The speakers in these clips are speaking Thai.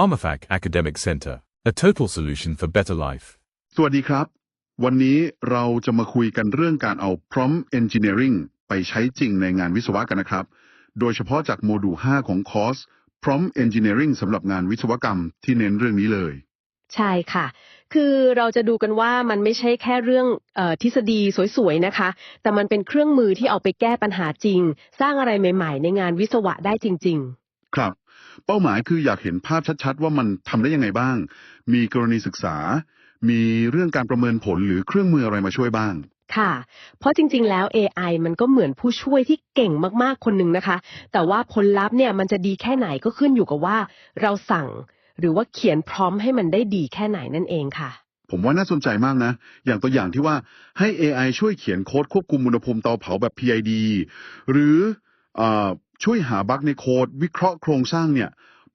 PharmaFac Academic Center, a total solution for better life. สวัสดีครับ วันนี้เราจะมาคุยกันเรื่องการเอา prompt engineering ไปใช้จริงในงานวิศวะกันนะครับ โดยเฉพาะจากโมดูล 5 ของคอร์ส prompt engineering สำหรับงานวิศวกรรมที่เน้นเรื่องนี้เลย ใช่ค่ะ คือเราจะดูกันว่ามันไม่ใช่แค่เรื่องเออทฤษฎีสวยๆนะคะ แต่มันเป็นเครื่องมือที่เอาไปแก้ปัญหาจริง สร้างอะไรใหม่ ๆ ในงานวิศวะได้จริงครับ เป้าหมายคืออยากเห็นภาพชัดๆ ว่ามันทำได้ยังไงบ้าง มีกรณีศึกษา มีเรื่องการประเมินผลหรือเครื่องมืออะไรมาช่วยบ้างๆค่ะ เพราะจริงๆ แล้ว AI มันก็เหมือนผู้ช่วยที่เก่งมากๆ คนหนึ่งนะคะ แต่ว่าผลลัพธ์เนี่ยมันจะดีแค่ไหนก็ขึ้นอยู่กับว่า เราสั่งหรือว่าเขียนพร้อมให้มันได้ดีแค่ไหนนั่นเองค่ะผมว่าน่าสนใจมากนะ อย่างตัวอย่างที่ว่าให้ AI ช่วยเขียนโค้ดควบคุมอุณหภูมิเตาเผาแบบ PID หรือเออ ช่วยหาบั๊กในโค้ดวิเคราะห์โครงสร้างเนี่ย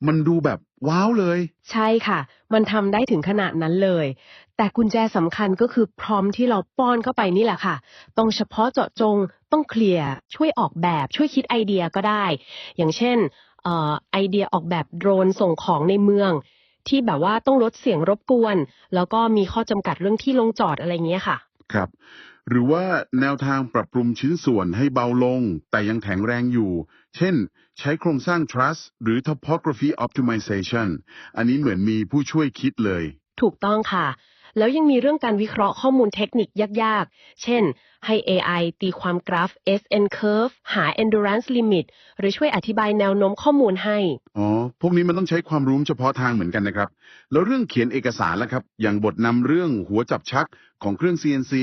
มันดูแบบว้าวเลย ใช่ค่ะ มันทำได้ถึงขนาดนั้นเลย แต่กุญแจสำคัญก็คือพร้อมที่เราป้อนเข้าไปนี่แหละค่ะ ต้องเฉพาะเจาะจง ต้องเคลียร์ช่วยออกแบบช่วยคิดไอเดียก็ได้ อย่างเช่นเอ่อไอเดียออกแบบโดรนส่งของในเมือง ที่แบบว่าต้องลดเสียงรบกวน แล้วก็มีข้อจำกัดเรื่องที่ลงจอดอะไรเงี้ยค่ะ ครับ หรือว่าแนวทางปรับปรุงชิ้นส่วนให้เบาลง แต่ยังแข็งแรงอยู่ เช่น ใช้โครงสร้าง truss หรือ topography optimization อันนี้เหมือนมีผู้ช่วยคิดเลย ถูกต้องค่ะ แล้วยังมีเรื่องการวิเคราะห์ข้อมูลเทคนิคยากๆ เช่น ให้ AI ตีความกราฟ SN curve หา endurance limit หรือช่วยอธิบายแนวโน้มข้อมูลให้ อ๋อ พวกนี้มันต้องใช้ความรู้เฉพาะทางเหมือนกันนะครับ แล้วเรื่องเขียนเอกสารล่ะครับ อย่างบทนำเรื่องหัวจับชักของเครื่อง CNC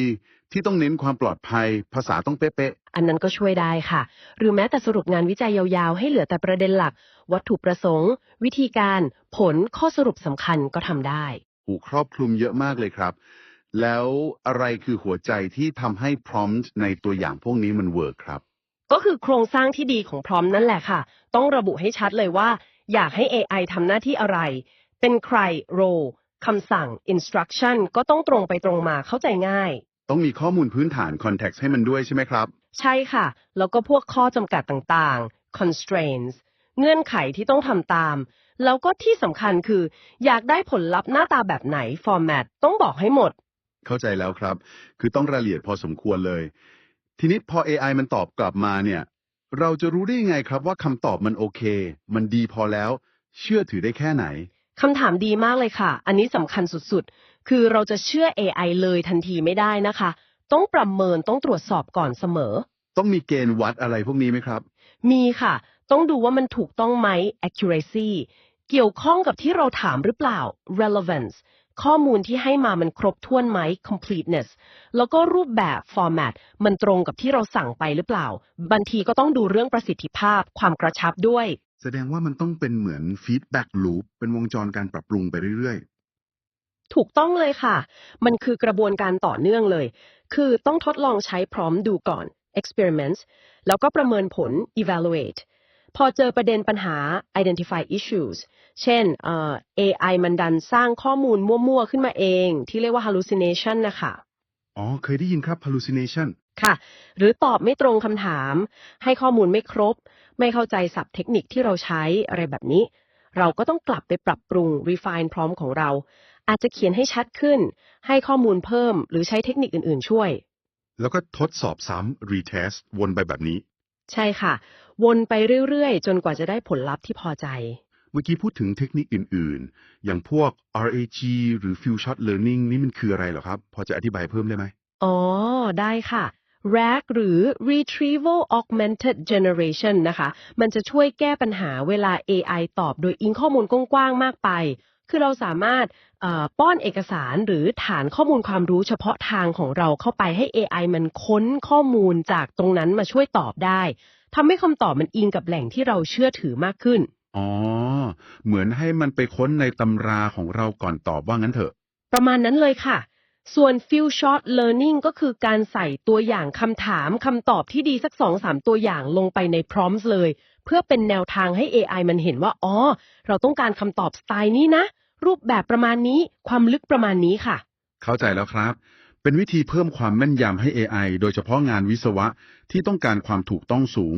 ที่ต้องเน้นความปลอดภัย ภาษาต้องเป๊ะอันนั้นก็ช่วยได้ค่ะ หรือแม้แต่สรุปงานวิจัยยาวๆ ให้เหลือแต่ประเด็นหลัก วัตถุประสงค์ วิธีการ ผลข้อสรุปสำคัญก็ทำได้ ๆหูครอบคลุมเยอะมากเลยครับ แล้วอะไรคือหัวใจที่ทำให้ prompt ในตัวอย่างพวกนี้มันเวิร์กครับ ก็คือโครงสร้างที่ดีของพร้อมนั่นแหละค่ะ ต้องระบุให้ชัดเลยว่า อยากให้ AI ทำหน้าที่อะไร เป็นใคร role คำสั่ง instruction ก็ต้องตรงไปตรงมาเข้าใจง่าย ต้องมีข้อมูลพื้นฐาน context ให้มันด้วยใช่ไหมครับ ใช่ค่ะ แล้วก็พวกข้อจำกัดต่างๆ constraints เงื่อนไขที่ต้องทำตาม แล้วก็ที่สำคัญคือ อยากได้ผลลัพธ์หน้าตาแบบไหน format ต้องบอกให้หมด เข้าใจแล้วครับ คือต้องรายละเอียดพอสมควรเลย ทีนี้พอ AI มันตอบกลับมาเนี่ย เราจะรู้ได้ยังไงครับว่าคำตอบมันโอเค มันดีพอแล้ว เชื่อถือได้แค่ไหน คำถามดีมากเลยค่ะ อันนี้สำคัญสุดๆ คือเราจะเชื่อ AI เลยทันทีไม่ได้นะคะ ต้องประเมินต้องตรวจสอบก่อนเสมอ ต้องมีเกณฑ์วัดอะไรพวกนี้ไหมครับ มีค่ะ ต้องดูว่ามันถูกต้องไหม accuracy เกี่ยวข้องกับที่เราถามหรือเปล่า relevance ข้อมูลที่ให้มามันครบถ้วนไหม completeness แล้วก็รูปแบบ format มันตรงกับที่เราสั่งไปหรือเปล่า บางทีก็ต้องดูเรื่องประสิทธิภาพ ความกระชับด้วย แสดงว่ามันต้องเป็นเหมือน feedback loop เป็นวงจรการปรับปรุงไปเรื่อยๆ ถูกต้องเลยค่ะ มันคือกระบวนการต่อเนื่องเลย คือต้องทดลองใช้พร้อมดูก่อน experiments แล้วก็ประเมินผล evaluate พอเจอประเด็นปัญหา identify issues เช่น AI มันดันสร้างข้อมูลมั่วๆ ขึ้นมาเอง ที่เรียกว่า hallucination นะคะ อ๋อ เคยได้ยินครับ hallucination ค่ะ หรือตอบไม่ตรงคำถาม ให้ข้อมูลไม่ครบ ไม่เข้าใจศัพท์เทคนิคที่เราใช้อะไรแบบนี้ เราก็ต้องกลับไปปรับปรุง refine พร้อมของเรา อาจจะเขียนให้ชัดขึ้น ให้ข้อมูลเพิ่ม หรือใช้เทคนิคอื่นๆ ช่วย แล้วก็ทดสอบซ้ำ retest วนไปแบบนี้ ใช่ค่ะ วนไปเรื่อยๆ จนกว่าจะได้ผลลัพธ์ที่พอใจ เมื่อกี้พูดถึงเทคนิคอื่นๆ อย่างพวก RAG หรือ Few Shot Learning นี่มันคืออะไรเหรอครับ พอจะอธิบายเพิ่มได้ไหม อ๋อ ได้ค่ะ RAG หรือ Retrieval Augmented Generation นะคะ มันจะช่วยแก้ปัญหาเวลา AI ตอบโดยอิงข้อมูลกว้างๆ มากไป คือเราสามารถป้อนเอกสารหรือฐานข้อมูลความรู้เฉพาะทางของเราเข้าไปให้ AI มันค้นข้อมูลจากตรงนั้นมาช่วยตอบได้ทำให้คำตอบมันอิงกับแหล่งที่เราเชื่อถือมากขึ้น อ๋อ เหมือนให้มันไปค้นในตำราของเราก่อนตอบว่างั้นเถอะ ประมาณนั้นเลยค่ะ ส่วน few shot learning ก็คือการใส่ตัวอย่างคำถามคำตอบที่ดีสักสองสามตัวอย่างลงไปใน prompts เลย เพื่อเป็นแนวทางให้ AI มันเห็นว่า อ๋อ เราต้องการคำตอบสไตล์นี้นะ รูปแบบประมาณนี้ ความลึกประมาณนี้ค่ะ เข้าใจแล้วครับ เป็นวิธีเพิ่มความแม่นยำให้ AI โดยเฉพาะงานวิศวะที่ต้องการความถูกต้องสูง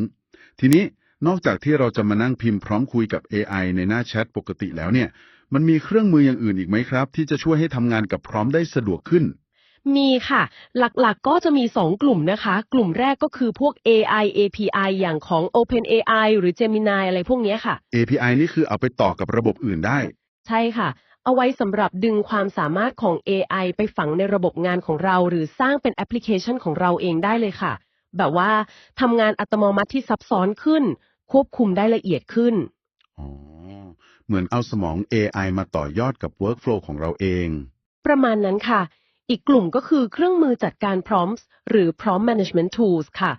ทีนี้ นอกจากที่เราจะมานั่งพิมพ์พร้อมคุยกับ AI ในหน้าแชทปกติแล้วเนี่ย มันมีเครื่องมืออย่างอื่นอีกไหมครับ ที่จะช่วยให้ทำงานกับพร้อมได้สะดวกขึ้น มีค่ะ หลักๆก็จะมี 2 กลุ่มนะคะ กลุ่มแรกก็คือพวก AI API อย่างของ OpenAI หรือ Gemini อะไรพวกเนี้ยค่ะ API นี่คือเอาไปต่อกับระบบอื่นได้ ใช่ค่ะ เอาไว้สำหรับดึงความสามารถของ AI ไปฝังในระบบงานของเรา หรือสร้างเป็นแอปพลิเคชันของเราเองได้เลยค่ะ แบบว่าทำงานอัตโนมัติที่ซับซ้อนขึ้น ควบคุมได้ละเอียดขึ้น อ๋อ เหมือนเอาสมอง AI มาต่อยอดกับ workflow ของเราเอง ประมาณนั้นค่ะ อีกกลุ่มก็คือเครื่องมือจัดการ prompts หรือ prompt management tools ค่ะ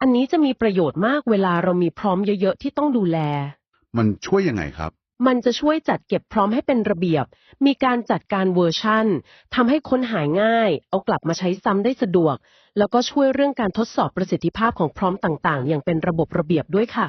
อันนี้จะมีประโยชน์มากเวลาเรามี prompt เยอะๆ ที่ต้องดูแล มันช่วยยังไงครับ มันจะช่วยจัดเก็บพร้อมให้เป็นระเบียบ มีการจัดการเวอร์ชันทำให้ค้นหาง่าย เอากลับมาใช้ซ้ำได้สะดวก แล้วก็ช่วยเรื่องการทดสอบประสิทธิภาพของพร้อมต่างๆ อย่างเป็นระบบระเบียบด้วยค่ะ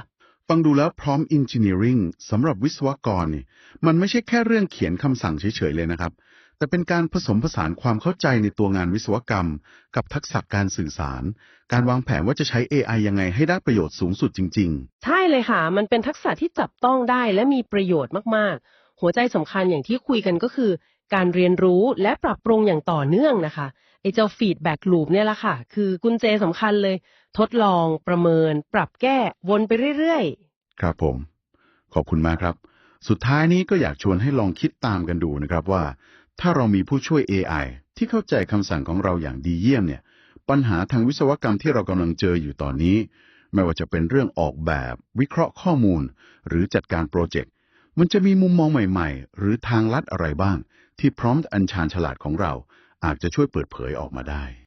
ฟังดูแล้วพร้อม engineering สำหรับวิศวกรนี่มันไม่ใช่แค่เรื่องเขียนคำสั่งเฉยๆเลยนะครับ แต่เป็นการผสมผสานความเข้าใจในตัวงานวิศวกรรม กับทักษะการสื่อสาร การวางแผนว่าจะใช้ AI ยังไงให้ได้ประโยชน์สูงสุดจริง ๆ ใช่เลยค่ะ มันเป็นทักษะที่จับต้องได้และมีประโยชน์มากๆ หัวใจสำคัญอย่างที่คุยกันก็คือ การเรียนรู้และปรับปรุงอย่างต่อเนื่องนะคะ ไอ้เจ้าฟีดแบ็กลูปเนี่ยแหละค่ะ คือกุญแจสำคัญเลย ทดลองประเมิน ปรับแก้วนไปเรื่อยๆ ครับผม ขอบคุณมากครับ สุดท้ายนี้ก็อยากชวนให้ลองคิดตามกันดูนะครับว่า ถ้าเรามีผู้ช่วย AI ที่เข้าใจคำสั่งของเราอย่างดีเยี่ยมเนี่ย ปัญหาทางวิศวกรรมที่เรากำลังเจออยู่ตอนนี้ ไม่ว่าจะเป็นเรื่องออกแบบ วิเคราะห์ข้อมูล หรือจัดการโปรเจกต์มันจะมีมุมมองใหม่ ๆ หรือทางลัดอะไรบ้าง ที่พร้อมอัญชานฉลาดของเรา อาจจะช่วยเปิดเผยออกมาได้